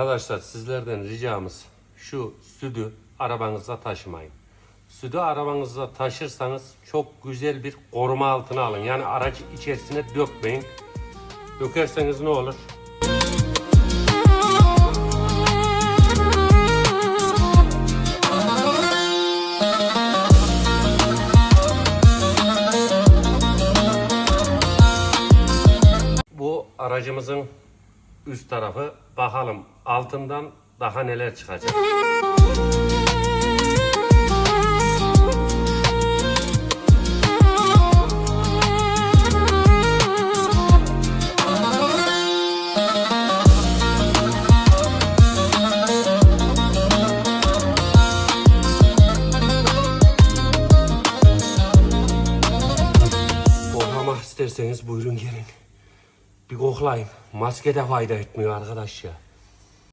Arkadaşlar sizlerden ricamız şu sütü arabanıza taşımayın. Sütü arabanıza taşırsanız çok güzel bir koruma altına alın. Yani aracı içerisine dökmeyin. Dökerseniz ne olur? Bu aracımızın üst tarafı. Bakalım altından daha neler çıkacak. İsterseniz buyurun gelin. Bir koklayın. Maske de fayda etmiyor arkadaş ya.